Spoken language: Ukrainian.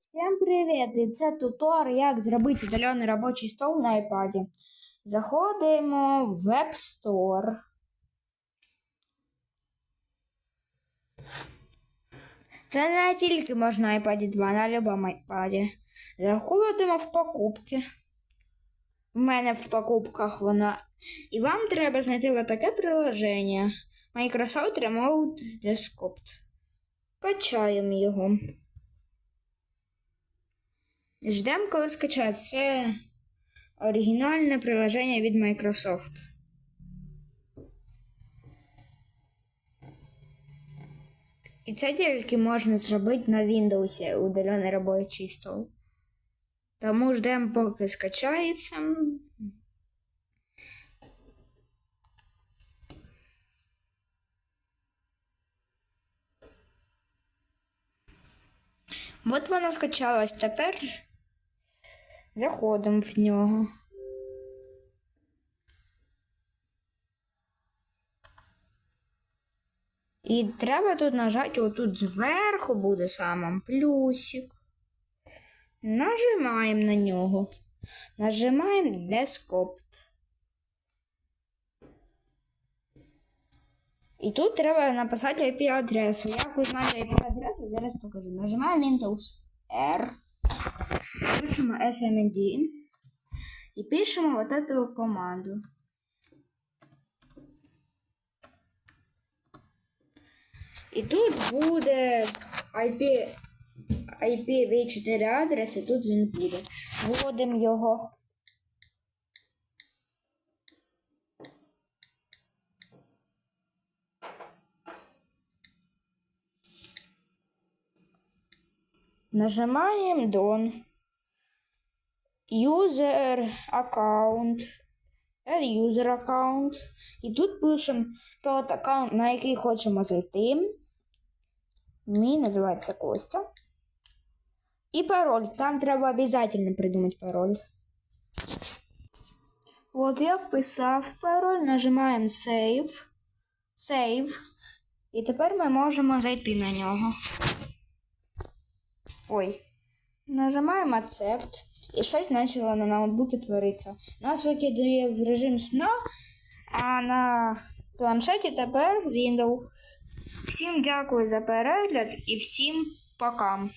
Всім привіт! І це тутор, як зробити удалений робочий стол на iPad. Заходимо в Web Store. Це не тільки можна на iPad 2, на будь-якому iPad. Заходимо в покупки. В мене в покупках вона. І вам треба знайти отаке приложення Microsoft Remote Desktop. Качаємо його. Ждемо, коли скачається. Це оригінальне приложення від Microsoft. І це тільки можна зробити на Windows удалений робочий стол. Тому ждемо, поки скачається. От воно скачалось. Тепер заходимо в нього. І треба тут нажати отут зверху буде саме плюсик. Нажимаємо на нього. Нажимаємо Desktop. І тут треба написати IP-адресу. Як узнати IP-адресу, зараз покажу. Нажимаємо Windows R. Пишемо SMD. І пишемо вот эту команду. І тут буде IP, IPv4 адрес, і тут він буде. Вводимо його. Нажимаем Done. User аккаунт. Add user аккаунт. І тут пишемо тот аккаунт, на який хочемо зайти. Мій називається Костя. І пароль. Там треба обов'язково придумати пароль. От я вписав пароль, нажимаємо Save. Save. І тепер ми можемо зайти на нього. Ой. Нажимаємо Accept. І щось почало на ноутбуці творитися. Нас викидає в режим сна, а на планшеті тепер Windows. Всім дякую за перегляд і всім пока.